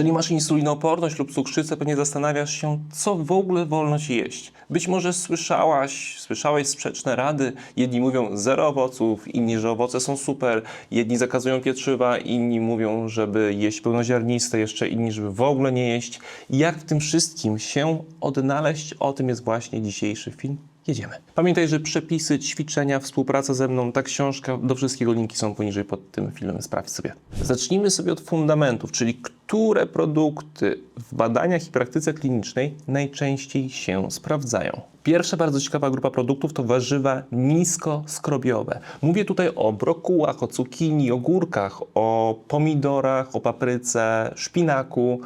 Jeżeli masz insulinooporność lub cukrzycę, pewnie zastanawiasz się, co w ogóle wolno ci jeść. Być może słyszałaś, słyszałeś sprzeczne rady. Jedni mówią zero owoców, inni, że owoce są super. Jedni zakazują pieczywa, inni mówią, żeby jeść pełnoziarniste, jeszcze inni, żeby w ogóle nie jeść. Jak w tym wszystkim się odnaleźć? O tym jest właśnie dzisiejszy film. Jedziemy. Pamiętaj, że przepisy, ćwiczenia, współpraca ze mną, ta książka, do wszystkiego linki są poniżej pod tym filmem, sprawdź sobie. Zacznijmy sobie od fundamentów, czyli które produkty w badaniach i praktyce klinicznej najczęściej się sprawdzają. Pierwsza bardzo ciekawa grupa produktów to warzywa niskoskrobiowe. Mówię tutaj o brokułach, o cukinii, ogórkach, o pomidorach, o papryce, szpinaku,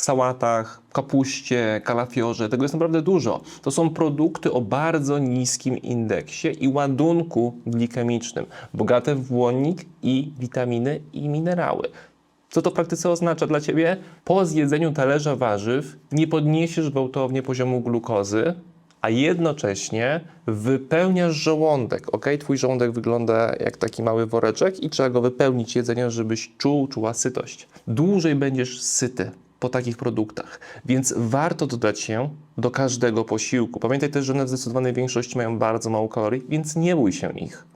sałatach, kapuście, kalafiorze. Tego jest naprawdę dużo. To są produkty o bardzo niskim indeksie i ładunku glikemicznym, bogate w błonnik i witaminy i minerały. Co to w praktyce oznacza dla Ciebie? Po zjedzeniu talerza warzyw nie podniesiesz gwałtownie poziomu glukozy, a jednocześnie wypełniasz żołądek. Ok, twój żołądek wygląda jak taki mały woreczek i trzeba go wypełnić jedzeniem, żebyś czuł, czuła sytość. Dłużej będziesz syty po takich produktach, więc warto dodać się do każdego posiłku. Pamiętaj też, że one w zdecydowanej większości mają bardzo mało kalorii, więc nie bój się ich.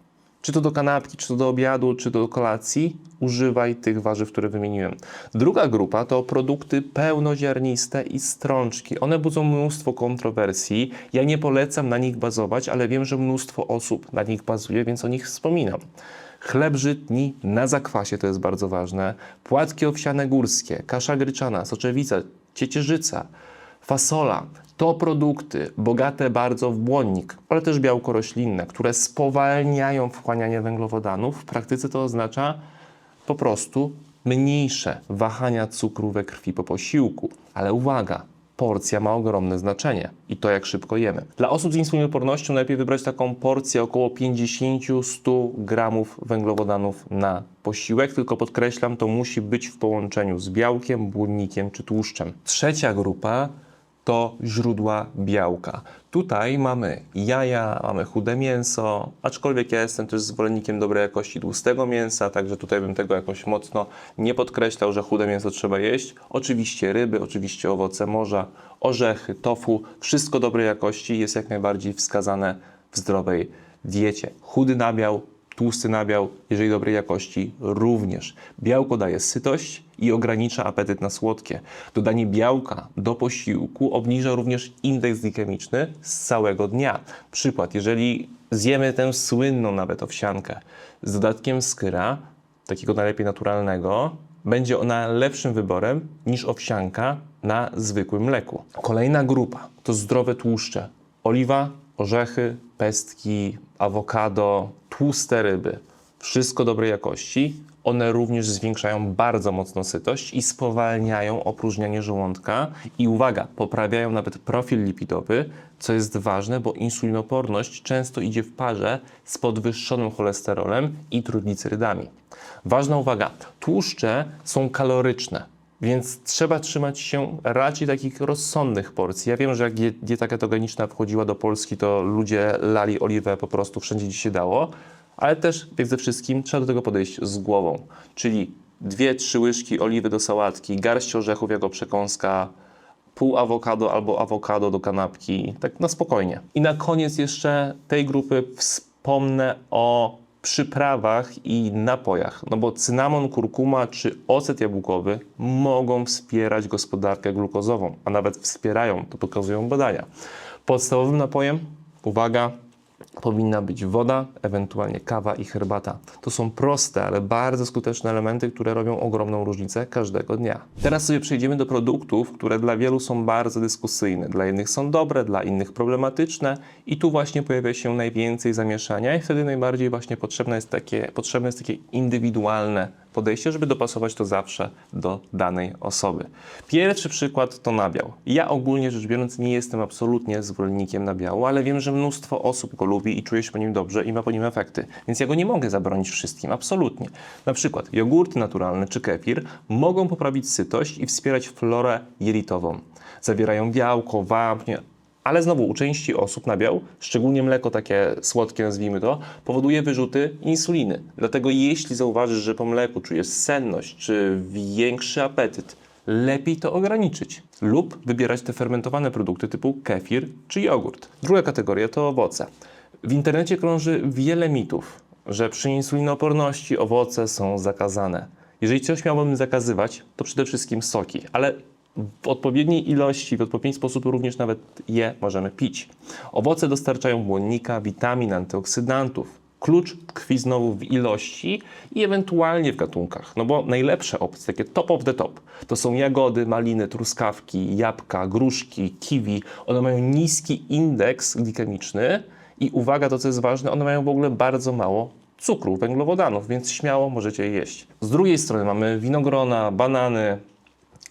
Czy to do kanapki, czy to do obiadu, czy do kolacji, używaj tych warzyw, które wymieniłem. Druga grupa to produkty pełnoziarniste i strączki. One budzą mnóstwo kontrowersji. Ja nie polecam na nich bazować, ale wiem, że mnóstwo osób na nich bazuje, więc o nich wspominam. Chleb żytni na zakwasie, to jest bardzo ważne. Płatki owsiane górskie, kasza gryczana, soczewica, ciecierzyca, fasola. To produkty bogate bardzo w błonnik, ale też białko roślinne, które spowalniają wchłanianie węglowodanów. W praktyce to oznacza po prostu mniejsze wahania cukru we krwi po posiłku. Ale uwaga, porcja ma ogromne znaczenie i to jak szybko jemy. Dla osób z insulinoopornością najlepiej wybrać taką porcję około 50-100 gramów węglowodanów na posiłek, tylko podkreślam, to musi być w połączeniu z białkiem, błonnikiem czy tłuszczem. Trzecia grupa to źródła białka. Tutaj mamy jaja, mamy chude mięso, aczkolwiek ja jestem też zwolennikiem dobrej jakości tłustego mięsa, także tutaj bym tego jakoś mocno nie podkreślał, że chude mięso trzeba jeść. Oczywiście ryby, oczywiście owoce morza, orzechy, tofu, wszystko dobrej jakości jest jak najbardziej wskazane w zdrowej diecie. Chudy nabiał, tłusty nabiał, jeżeli dobrej jakości, również. Białko daje sytość i ogranicza apetyt na słodkie. Dodanie białka do posiłku obniża również indeks glikemiczny z całego dnia. Przykład, jeżeli zjemy tę słynną nawet owsiankę z dodatkiem skyra, takiego najlepiej naturalnego, będzie ona lepszym wyborem niż owsianka na zwykłym mleku. Kolejna grupa to zdrowe tłuszcze. Oliwa, orzechy, pestki, awokado, tłuste ryby. Wszystko dobrej jakości. One również zwiększają bardzo mocno sytość i spowalniają opróżnianie żołądka. I uwaga, poprawiają nawet profil lipidowy, co jest ważne, bo insulinoporność często idzie w parze z podwyższonym cholesterolem i trójglicerydami. Ważna uwaga, tłuszcze są kaloryczne. Więc trzeba trzymać się raczej takich rozsądnych porcji. Ja wiem, że jak die- dieta ketogeniczna wchodziła do Polski, to ludzie lali oliwę po prostu wszędzie, gdzie się dało, ale też, jak ze wszystkim, trzeba do tego podejść z głową. Czyli dwie, trzy łyżki oliwy do sałatki, garść orzechów jako przekąska, pół awokado albo awokado do kanapki, tak na spokojnie. I na koniec jeszcze tej grupy wspomnę o przyprawach i napojach, no bo cynamon, kurkuma czy ocet jabłkowy mogą wspierać gospodarkę glukozową, a nawet wspierają, to pokazują badania. Podstawowym napojem, uwaga, powinna być woda, ewentualnie kawa i herbata. To są proste, ale bardzo skuteczne elementy, które robią ogromną różnicę każdego dnia. Teraz sobie przejdziemy do produktów, które dla wielu są bardzo dyskusyjne. Dla jednych są dobre, dla innych problematyczne i tu właśnie pojawia się najwięcej zamieszania i wtedy najbardziej właśnie potrzebne jest takie, potrzebne jest takie indywidualne podejście, żeby dopasować to zawsze do danej osoby. Pierwszy przykład to nabiał. Ja ogólnie rzecz biorąc nie jestem absolutnie zwolennikiem nabiału, ale wiem, że mnóstwo osób go lubi i czuje się po nim dobrze i ma po nim efekty. Więc ja go nie mogę zabronić wszystkim, absolutnie. Na przykład jogurty naturalne czy kefir mogą poprawić sytość i wspierać florę jelitową. Zawierają białko, wapń, ale znowu u części osób nabiał, szczególnie mleko takie słodkie nazwijmy to, powoduje wyrzuty insuliny. Dlatego jeśli zauważysz, że po mleku czujesz senność czy większy apetyt, lepiej to ograniczyć lub wybierać te fermentowane produkty typu kefir czy jogurt. Druga kategoria to owoce. W internecie krąży wiele mitów, że przy insulinooporności owoce są zakazane. Jeżeli coś miałbym zakazywać, to przede wszystkim soki, ale w odpowiedniej ilości, w odpowiedni sposób również nawet je możemy pić. Owoce dostarczają błonnika, witamin, antyoksydantów. Klucz tkwi znowu w ilości i ewentualnie w gatunkach. No bo najlepsze opcje, takie top of the top, to są jagody, maliny, truskawki, jabłka, gruszki, kiwi. One mają niski indeks glikemiczny i uwaga, to co jest ważne, one mają w ogóle bardzo mało cukru, węglowodanów, więc śmiało możecie je jeść. Z drugiej strony mamy winogrona, banany,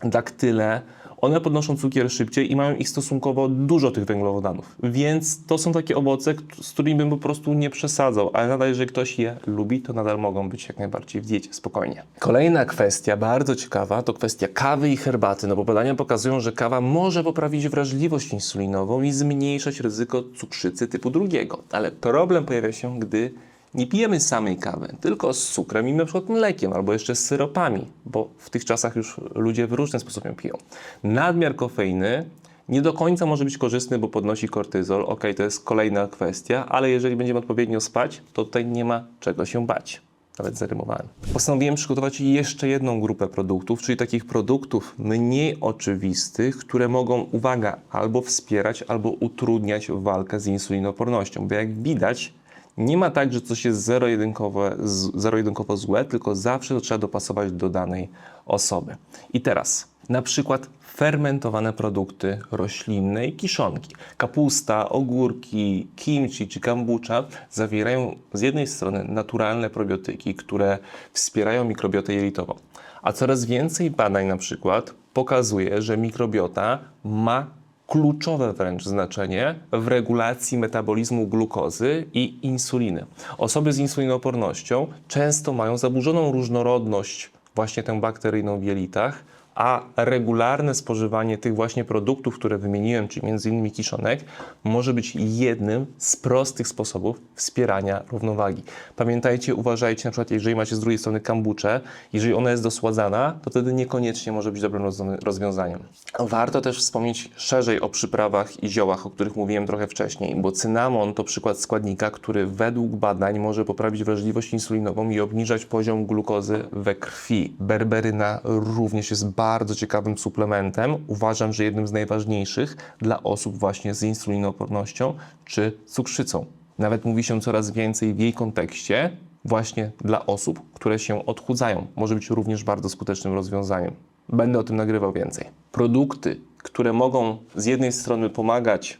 daktyle, one podnoszą cukier szybciej i mają ich stosunkowo dużo tych węglowodanów. Więc to są takie owoce, z którymi bym po prostu nie przesadzał, ale nadal jeżeli ktoś je lubi, to nadal mogą być jak najbardziej w diecie, spokojnie. Kolejna kwestia, bardzo ciekawa, to kwestia kawy i herbaty, no bo badania pokazują, że kawa może poprawić wrażliwość insulinową i zmniejszać ryzyko cukrzycy typu drugiego. Ale problem pojawia się, gdy nie pijemy samej kawy, tylko z cukrem i na przykład mlekiem albo jeszcze z syropami, bo w tych czasach już ludzie w różny sposób ją piją. Nadmiar kofeiny nie do końca może być korzystny, bo podnosi kortyzol. Ok, to jest kolejna kwestia, ale jeżeli będziemy odpowiednio spać, to tutaj nie ma czego się bać. Nawet zarymowałem. Postanowiłem przygotować jeszcze jedną grupę produktów, czyli takich produktów mniej oczywistych, które mogą, uwaga, albo wspierać, albo utrudniać walkę z insulinopornością. Bo jak widać, nie ma tak, że coś jest zero-jedynkowo, z- zero-jedynkowo złe, tylko zawsze to trzeba dopasować do danej osoby. I teraz, na przykład fermentowane produkty roślinne i kiszonki. Kapusta, ogórki, kimchi czy kombucha zawierają z jednej strony naturalne probiotyki, które wspierają mikrobiotę jelitową. A coraz więcej badań na przykład pokazuje, że mikrobiota ma kluczowe wręcz znaczenie w regulacji metabolizmu glukozy i insuliny. Osoby z insulinoopornością często mają zaburzoną różnorodność właśnie tę bakteryjną w jelitach, a regularne spożywanie tych właśnie produktów, które wymieniłem, czyli m.in. kiszonek, może być jednym z prostych sposobów wspierania równowagi. Pamiętajcie, uważajcie, na przykład jeżeli macie z drugiej strony kambuczę, jeżeli ona jest dosładzana, to wtedy niekoniecznie może być dobrym rozwiąza- rozwiązaniem. Warto też wspomnieć szerzej o przyprawach i ziołach, o których mówiłem trochę wcześniej, bo cynamon to przykład składnika, który według badań może poprawić wrażliwość insulinową i obniżać poziom glukozy we krwi. Berberyna również jest bardzo ciekawym suplementem. Uważam, że jednym z najważniejszych dla osób właśnie z insulinoopornością czy cukrzycą. Nawet mówi się coraz więcej w jej kontekście właśnie dla osób, które się odchudzają. Może być również bardzo skutecznym rozwiązaniem. Będę o tym nagrywał więcej. Produkty, które mogą z jednej strony pomagać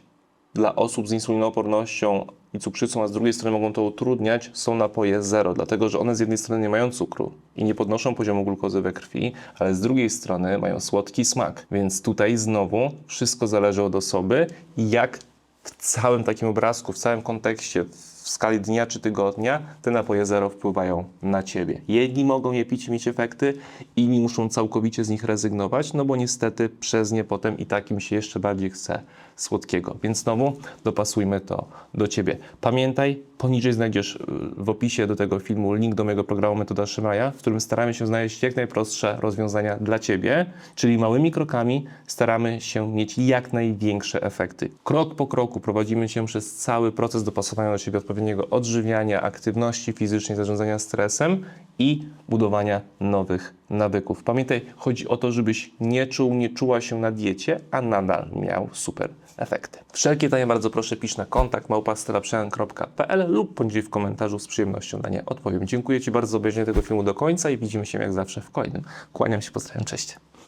dla osób z insulinoopornością i cukrzycą, a z drugiej strony mogą to utrudniać, są napoje zero, dlatego że one z jednej strony nie mają cukru i nie podnoszą poziomu glukozy we krwi, ale z drugiej strony mają słodki smak. Więc tutaj znowu wszystko zależy od osoby jak w całym takim obrazku, w całym kontekście, w skali dnia czy tygodnia, te napoje zero wpływają na ciebie. Jedni mogą je pić i mieć efekty, inni muszą całkowicie z nich rezygnować, no bo niestety przez nie potem i takim się jeszcze bardziej chce słodkiego. Więc znowu dopasujmy to do ciebie. Pamiętaj, poniżej znajdziesz y, w opisie do tego filmu link do mojego programu Metoda Szymaja, w którym staramy się znaleźć jak najprostsze rozwiązania dla ciebie, czyli małymi krokami staramy się mieć jak największe efekty. Krok po kroku prowadzimy cię przez cały proces dopasowania do siebie odpowiedniego odżywiania, aktywności fizycznej, zarządzania stresem i budowania nowych nawyków. Pamiętaj, chodzi o to, żebyś nie czuł, nie czuła się na diecie, a nadal miał super efekty. Wszelkie pytania bardzo proszę pisz na kontakt małpastelaprzemian.pl lub poniżej w komentarzu z przyjemnością na nie odpowiem. Dziękuję Ci bardzo za obejrzenie tego filmu do końca i widzimy się jak zawsze w kolejnym. Kłaniam się, pozdrawiam, cześć.